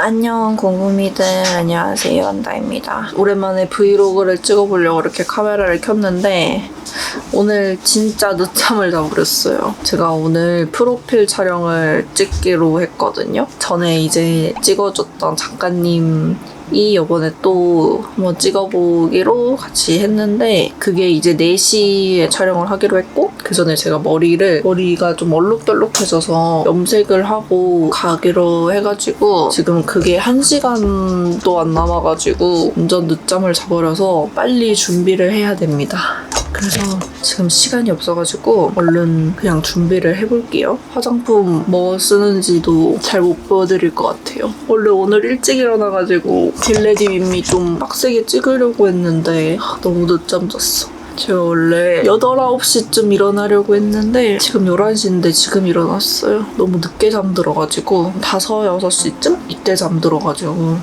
안녕 궁금이들. 안녕하세요. 안다입니다. 오랜만에 브이로그를 찍어보려고 이렇게 카메라를 켰는데 오늘 진짜 늦잠을 자버렸어요. 제가 오늘 프로필 촬영을 찍기로 했거든요. 전에 이제 찍어줬던 작가님 이 요번에 또 한번 찍어보기로 같이 했는데 그게 이제 4시에 촬영을 하기로 했고 그 전에 제가 머리를 머리가 좀 얼룩덜룩해져서 염색을 하고 가기로 해가지고 지금 그게 1시간도 안 남아가지고 완전 늦잠을 자버려서 빨리 준비를 해야 됩니다. 그래서 지금 시간이 없어가지고 얼른 그냥 준비를 해볼게요. 화장품 뭐 쓰는지도 잘 못 보여드릴 것 같아요. 원래 오늘 일찍 일어나가지고 겟레디 윗미 좀 빡세게 찍으려고 했는데 하, 너무 늦잠 잤어. 제가 원래 8, 9시쯤 일어나려고 했는데 지금 11시인데 지금 일어났어요. 너무 늦게 잠들어가지고 5, 6시쯤? 이때 잠들어가지고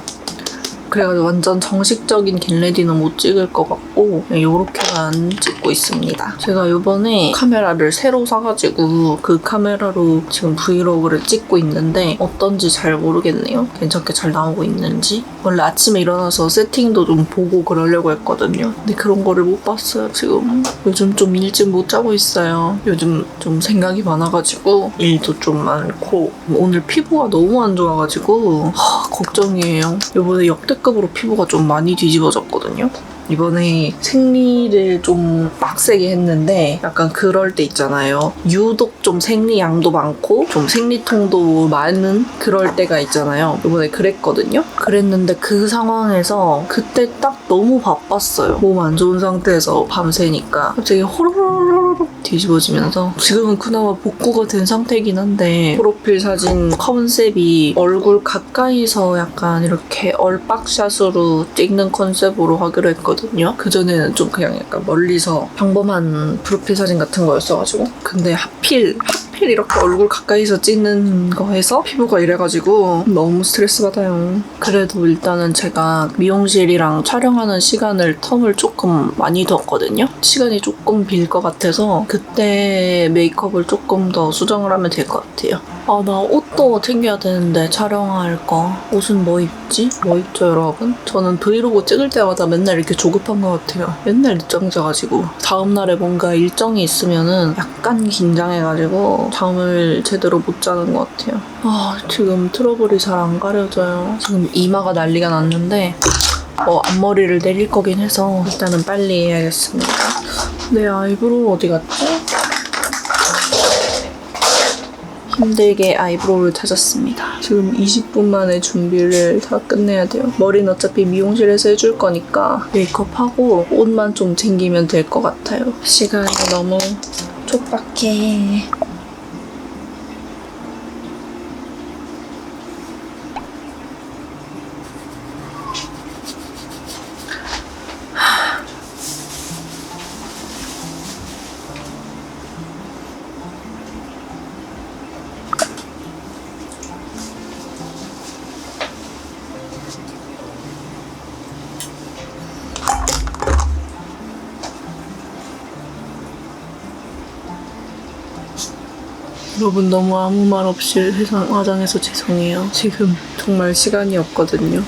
그래가지고 완전 정식적인 겟레디는 못 찍을 것 같고 그냥 요렇게만 찍고 있습니다. 제가 요번에 카메라를 새로 사가지고 그 카메라로 지금 브이로그를 찍고 있는데 어떤지 잘 모르겠네요. 괜찮게 잘 나오고 있는지. 원래 아침에 일어나서 세팅도 좀 보고 그러려고 했거든요. 근데 그런 거를 못 봤어요, 지금. 요즘 좀 일찍 못 자고 있어요. 요즘 좀 생각이 많아가지고 일도 좀 많고 오늘 피부가 너무 안 좋아가지고 하, 걱정이에요. 요번에 역대 급으로 피부가 좀 많이 뒤집어졌거든요. 이번에 생리를 좀 빡세게 했는데 약간 그럴 때 있잖아요. 유독 좀 생리 양도 많고 좀 생리통도 많은 그럴 때가 있잖아요. 이번에 그랬거든요. 그랬는데 그 상황에서 그때 딱 너무 바빴어요. 몸 안 좋은 상태에서 밤새니까 갑자기 호로로로로 뒤집어지면서 지금은 그나마 복구가 된 상태이긴 한데 프로필 사진 컨셉이 얼굴 가까이서 약간 이렇게 얼빡샷으로 찍는 컨셉으로 하기로 했거든요. 그전에는 좀 그냥 약간 멀리서 평범한 프로필 사진 같은 거였어가지고 근데 하필 하필 이렇게 얼굴 가까이서 찍는 거 해서 피부가 이래가지고 너무 스트레스 받아요. 그래도 일단은 제가 미용실이랑 촬영하는 시간을 텀을 조금 많이 뒀거든요. 시간이 조금 빌 것 같아서 그때 메이크업을 조금 더 수정을 하면 될 것 같아요. 아, 나 옷도 챙겨야 되는데 촬영할 거. 옷은 뭐 입지? 뭐 입죠, 여러분? 저는 브이로그 찍을 때마다 맨날 이렇게 조급한 것 같아요. 맨날 늦잠 자가지고. 다음날에 뭔가 일정이 있으면은 약간 긴장해가지고 잠을 제대로 못 자는 것 같아요. 아, 지금 트러블이 잘 안 가려져요. 지금 이마가 난리가 났는데, 어, 앞머리를 내릴 거긴 해서 일단은 빨리 해야겠습니다. 내 아이브로우 어디 갔지? 힘들게 아이브로우를 찾았습니다. 지금 20분 만에 준비를 다 끝내야 돼요. 머리는 어차피 미용실에서 해줄 거니까 메이크업하고 옷만 좀 챙기면 될 것 같아요. 시간이 너무 촉박해. 여러분 너무 아무 말 없이 회상 화장해서 죄송해요. 지금 정말 시간이 없거든요.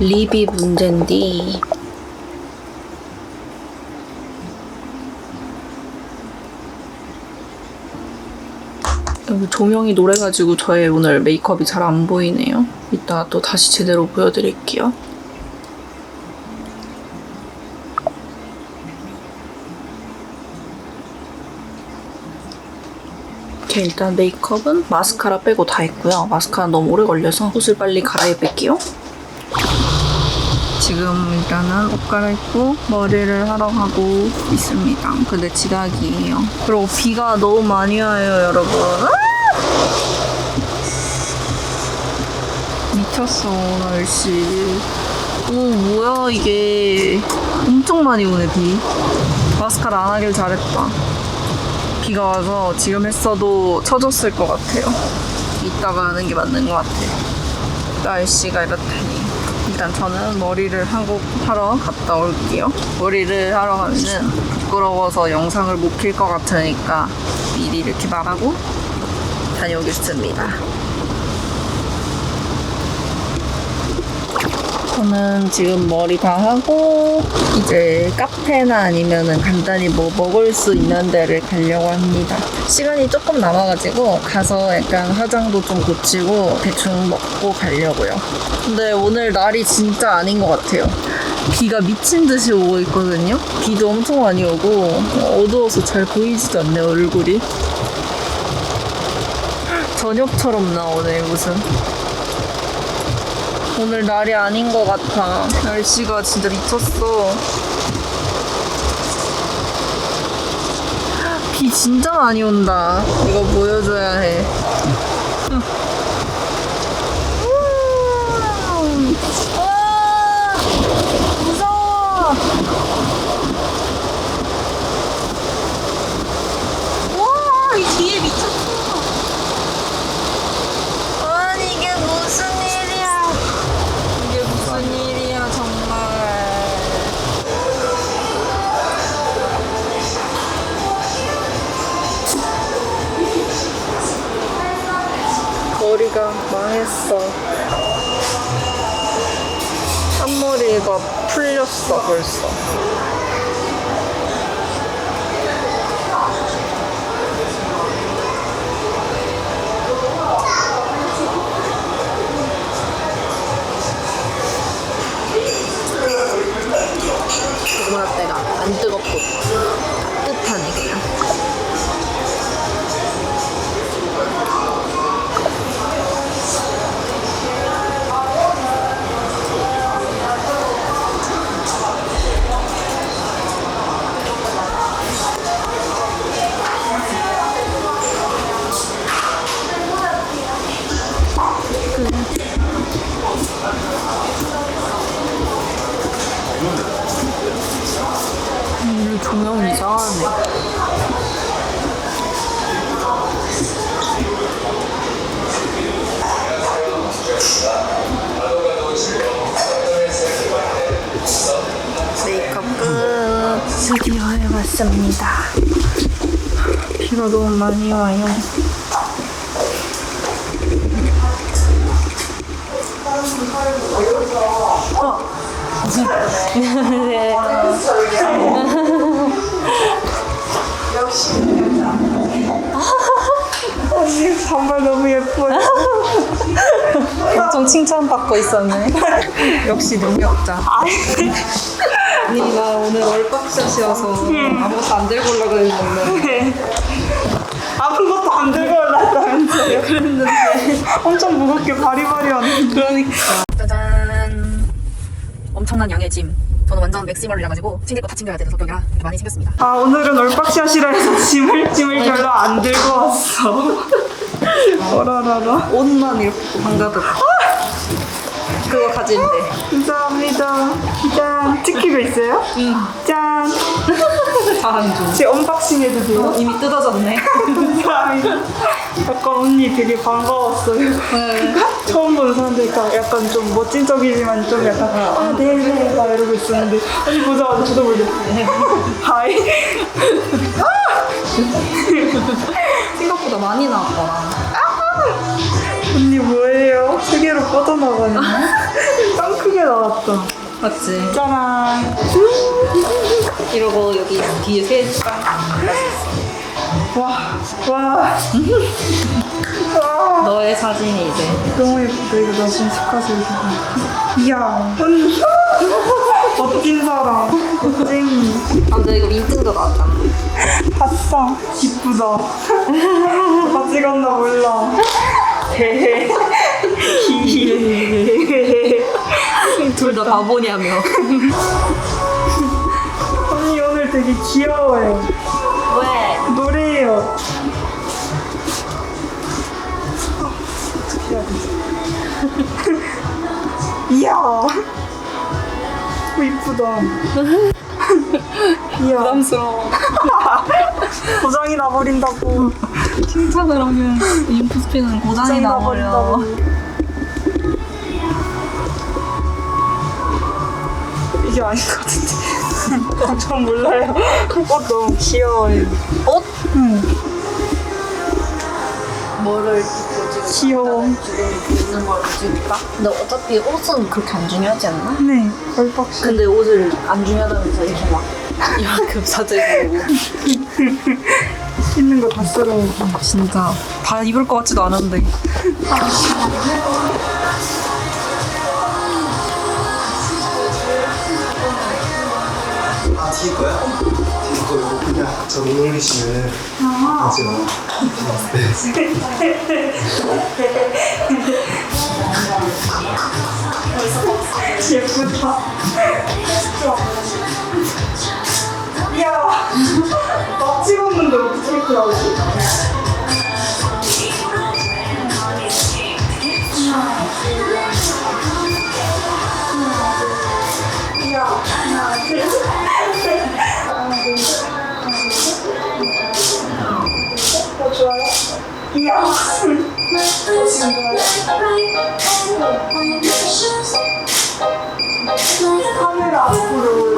립이 문제인데 조명이 노래가지고 저의 오늘 메이크업이 잘 안 보이네요. 이따 또 다시 제대로 보여드릴게요. 이렇게 일단 메이크업은 마스카라 빼고 다 했고요. 마스카라 너무 오래 걸려서 옷을 빨리 갈아입을게요. 지금 일단은 옷 갈아입고 머리를 하러 가고 있습니다. 근데 지각이에요. 그리고 비가 너무 많이 와요, 여러분. 아! 미쳤어, 날씨. 오, 뭐야, 이게. 엄청 많이 오네, 비. 마스카라 안 하길 잘했다. 비가 와서 지금 했어도 쳐졌을 것 같아요. 이따가 하는 게 맞는 것 같아요. 날씨가 이렇다니. 일단 저는 머리를 하고 하러 갔다 올게요. 머리를 하러 가면은 부끄러워서 영상을 못 킬 것 같으니까 미리 이렇게 말하고 다녀오겠습니다. 저는 지금 머리 다 하고 이제 카페나 아니면은 간단히 뭐 먹을 수 있는 데를 가려고 합니다. 시간이 조금 남아가지고 가서 약간 화장도 좀 고치고 대충 먹고 가려고요. 근데 오늘 날이 진짜 아닌 것 같아요. 비가 미친 듯이 오고 있거든요. 비도 엄청 많이 오고 어두워서 잘 보이지도 않네 얼굴이. 저녁처럼 나오네 무슨. 오늘 날이 아닌 것 같아. 날씨가 진짜 미쳤어. 비 진짜 많이 온다. 이거 보여줘야 해. 머리가 망했어. 앞머리가 풀렸어 벌써. 고구마라떼가 안 뜨겁고 해봤습니다 비가 너무 많이 와요 언니 정말 너무 예뻐요. 엄청 칭찬받고 있었네. 역시 능력자. 아니 나 오늘 얼박샷이어서 아무것도 안 들고 올라 그랬는데. 아무것도 안 들고 올랐다면서요? 그랬는데. 엄청 무겁게 바리바리하는. 그러니까. 짜잔. 엄청난 양의 짐. 저는 완전 맥시멀이라 가지고 챙길 거 다 챙겨야 돼서 성격이라 이렇게 많이 챙겼습니다. 아 오늘은 얼박샷이라 해서 짐을 짐을 별로 안 들고 왔어. 어라라라. 옷만 이렇게 한가득 그거 가지면 돼 감사합니다. 짠. 찍히고 있어요? 짠. 잘한 중. 제 언박싱 해도 돼요? 이미 뜯어졌네. 감사합니다. 약간 언니 되게 반가웠어요. 처음 보는 사람들이니까 약간 좀 멋진 척이지만 좀 약간 아 네네 막 이러고 있었는데 언니 보자마자 저도 모르게 하이. 생각보다 많이 나왔더라 언니 뭐예요? 세계로 뻗어나가네 짱 크게 나왔다 맞지? 짜란 이러고 여기 뒤에 세 와, 와. 와. 너의 사진이 이제 너무 예쁘다. 이거 나 지금 스카스 이야. 언니. 멋진 사람. 멋쟁이. 아 근데 이거 인증도 나왔다 아싸. 이쁘다. 다 찍었나 몰라. 둘 다 바보냐며. 언니 오늘 되게 귀여워요. 왜? 되지? 이야. 오, 이쁘다. 이야. 부담스러워. 고장이 나버린다고. 칭찬을 하면 인프스피는 고장이 나버려. 이게 아닌 것 같은데. 전 몰라요. 옷 너무 귀여워요. 옷? 응. 뭐를 입고 지금 귀여워. 입는 걸 찍을까? 근데 어차피 옷은 그렇게 안 중요하지 않나? 네. 얼박시. 근데 옷을 안 중요하다면서 이렇게 막 이만큼 사재고 있는 거다 쓸어요. 진짜 다 입을 것 같지도 않은데 아, 거야? 거 이거 그냥 저 올리시면 아. 제가 네. 예쁘다. 하나, 둘, 셋. 어, 좋아요? 이야. 좋아요? 카메라 앞으로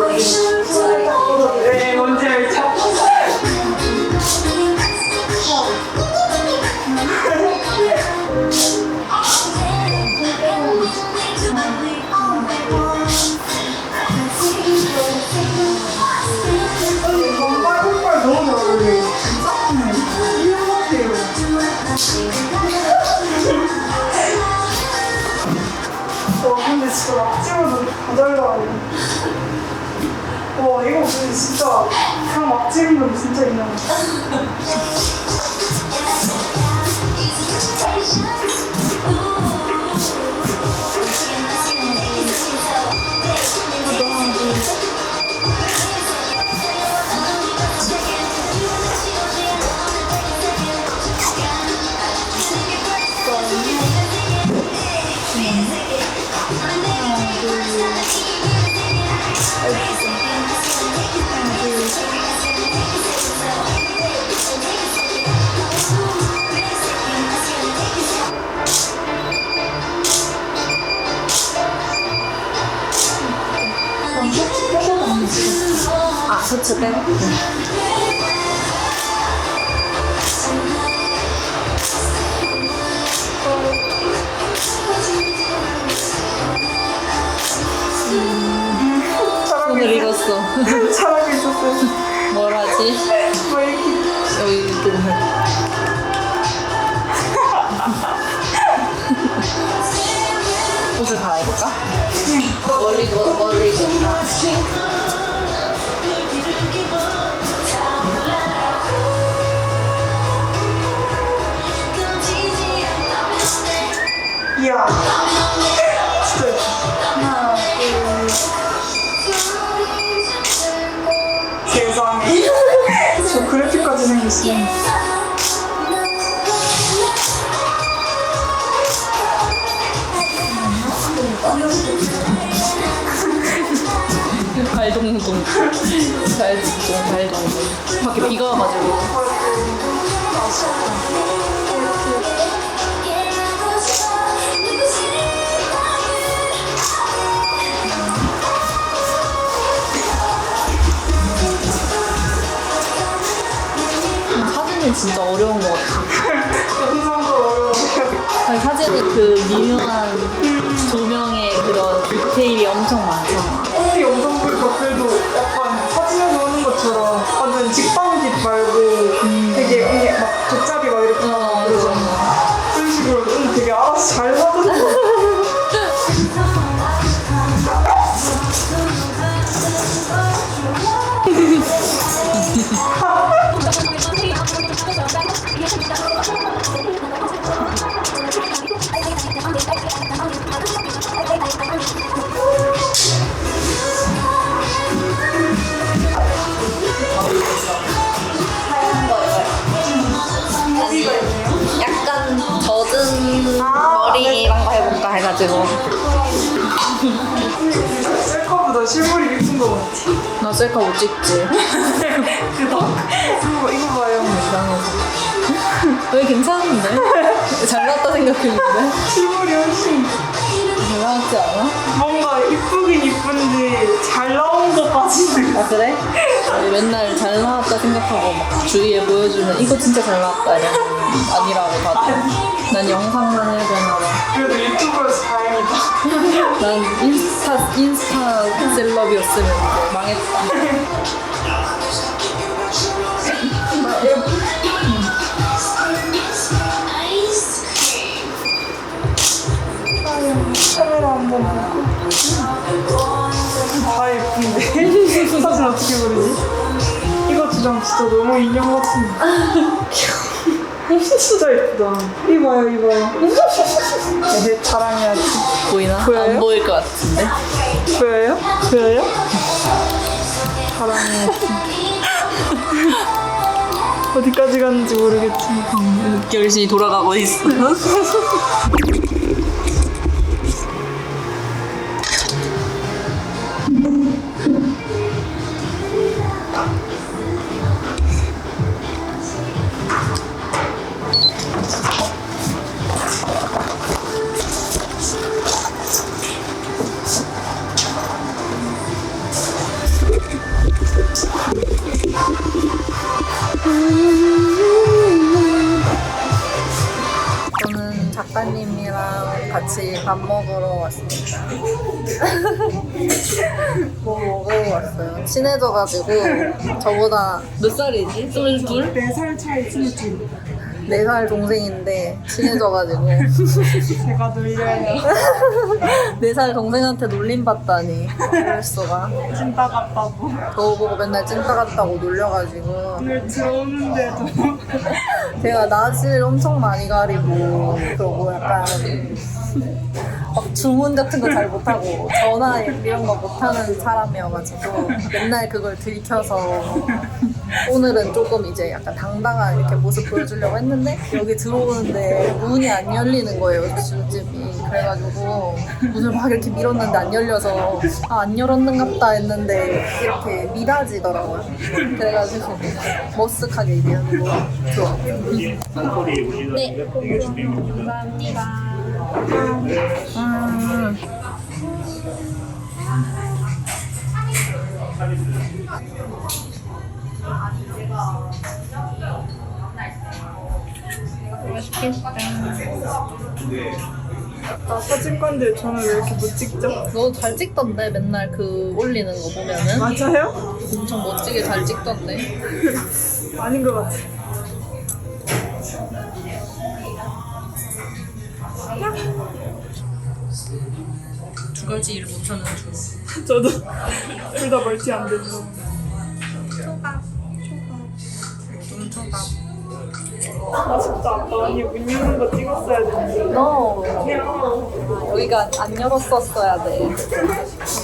막 찍으면 진 생겼어요. 발동동 발동동 발동동 밖에 비가 와가지고 진짜 어려운 것 같아 영상도 어려워. 사진이 그 미묘한 조명의 그런 디테일이 엄청 많잖아 찍어. 셀카보다 실물이 예쁜 거 같지? 나 셀카 못 찍지. 그다 이거, 봐, 이거 봐요 왜 괜찮은데? 잘 나왔다 생각했는데? 실물이 훨씬 잘 나왔지 않아? 뭔가 이쁘긴 이쁜데 잘 나온 것까지는 아 그래? 맨날 잘 나왔다 생각하고 막 주위에 보여주면 이거 진짜 잘 나왔다 이러면 아니라고 다들 난 영상만 해야 되나 봐. 그래도 유튜브에서 다행이다 난 인스타 인스타 셀럽이었으면 이제 망했다. 카메라 한번 보고 다 예쁜데 사진 어떻게 고르지? 이거 주장 진짜 너무 인형 같은데 진짜 예쁘다 이봐요 이봐요 네, 자랑해야지 보이나? 보여요? 안 보일 것 같은데. 보여요? 보여요? 자랑해야지 어디까지 갔는지 모르겠지만 열심히 돌아가고 있어. 친해져가지고 저보다 몇 살이지? 스물둘? 4살 차이 친구 네 살 동생인데 친해져가지고. 제가 놀려요. 네 살 동생한테 놀림 받다니. 그럴 수가. 찐따 같다고. 저 보고 맨날 찐따 같다고 놀려가지고. 오늘 들어오는데도 제가 낯을 엄청 많이 가리고 그러고 약간 막 주문 같은 거 잘 못하고 전화 이런 거 못하는 사람이어가지고 맨날 그걸 들켜서 오늘은 조금 이제 약간 당당한 이렇게 모습 보여주려고 했는데 여기 들어오는데 문이 안 열리는 거예요 술집이. 그래가지고 문을 막 이렇게 밀었는데 안 열려서 아 안 열었는갑다 했는데 이렇게 미라지더라고요. 그래가지고 머쓱하게 얘기하고 들어왔어요. 네. 감사합니다 음. 나 사진관데 저는 왜 이렇게 못 찍죠? 너 잘 찍던데 맨날 그 올리는 거 보면은 맞아요? 엄청 멋지게 잘 찍던데 아닌 것 같아 두 가지 일 못하는 중 저도 둘 다 멀티 안 되죠 눈초밥 아 진짜 아까 언니 문 여는 거 찍었어야 되는데. 너. 그냥 여기가 안 열었었어야 돼.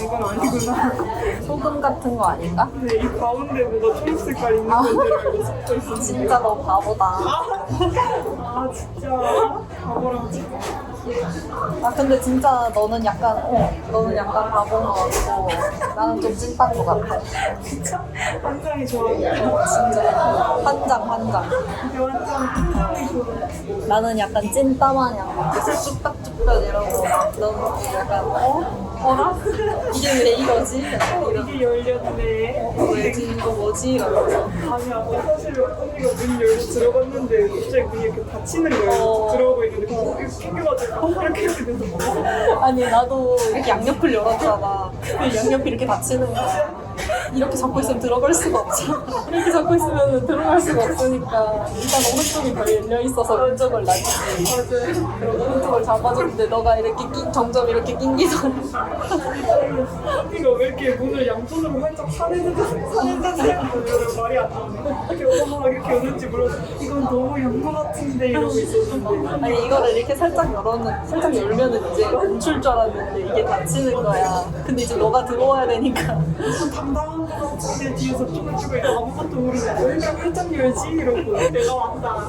이건 아니구나. 소금 같은 거 아닌가? 근데 이 가운데 뭐가 초록 색깔 있는 건줄 알고 섞여 있었는데 진짜 너 바보다. 아 진짜. 바보랑 찍어 아 근데 진짜 너는 약간 어 너는 약간 바보인 것 같고 나는 좀 찐딴 것 같아. 한 장이 좋아요 진짜. 한장 한장. 근데 완전 한 장이 좋아요 나는 약간 찐따 마냥. 막 계속 쭈뼛쭈뼛 이러고 너는 약간 어? 어라? 이게 왜 이러지? 이런 이게 열렸네 왜지 이거 뭐지? 이러면서 아니 아까 사실 언니가 문 열고 들어갔는데 갑자기 문이 이렇게 닫히는 거예요 어. 들어오고 있는데 이렇게 튕겨가지고 이렇게 이렇게 돼서 아니 나도 이렇게 양옆을 열었잖아 근데 양옆이 이렇게 닫히는 거야 이렇게 잡고 있으면 들어갈 수가 없잖아 이렇게 잡고 있으면 들어갈 수가 없으니까 일단 오른쪽이 더 열려 있어서 왼쪽을 놨지 그리고 오른쪽을 잡아줬는데 너가 이렇게 끼, 점점 이렇게 낑기잖아 언니가 왜 이렇게 문을 양손으로 활짝 사내는 사내는 사내는 말이 안 나오네. 이렇게 어머 이렇게 여는지 몰라서 이건 너무 연구 같은데 이러고 있었는데. 아니 이거를 이렇게 살짝 열어는 살짝 열면은 이제 멈출 줄 알았는데 이게 닫히는 거야. 근데 이제 너가 들어와야 되니까. 당당 같은데 뒤에서 있고 아무것도 왜 이렇게 활짝 열지? 이러고 내가 왔다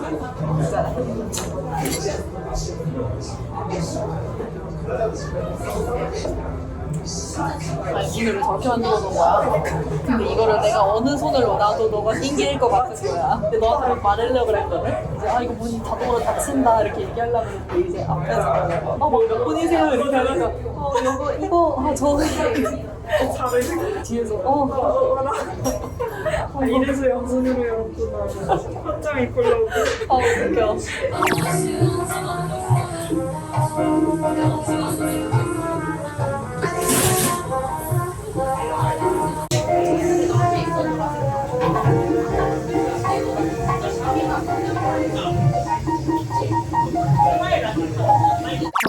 아니 오늘 저렇게 만들어 놓은 거야. 근데 이거를 내가 어느 손으로 놔도 너가 낑길 것 같은 거야. 근데 너한테 말하려고 그랬거든. 이제 아 이거 문이 자동으로 닫힌다 이렇게 얘기하려고 했는데 이제 앞에서 어막몇 분이세요 이렇게 하니까 어 이거 이거 아 저 잘해. 뒤에서 어 아, 이래서 양손으로 열었구나. 화장 입고 오려고. 아, 웃겨.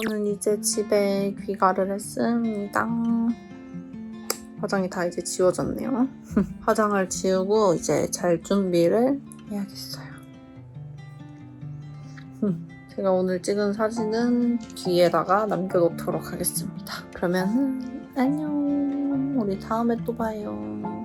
저는 이제 집에 귀가를 했습니다. 화장이 다 이제 지워졌네요. 화장을 지우고 이제 잘 준비를 해야겠어요. 음, 제가 오늘 찍은 사진은 뒤에다가 남겨놓도록 하겠습니다. 그러면 안녕. 우리 다음에 또 봐요.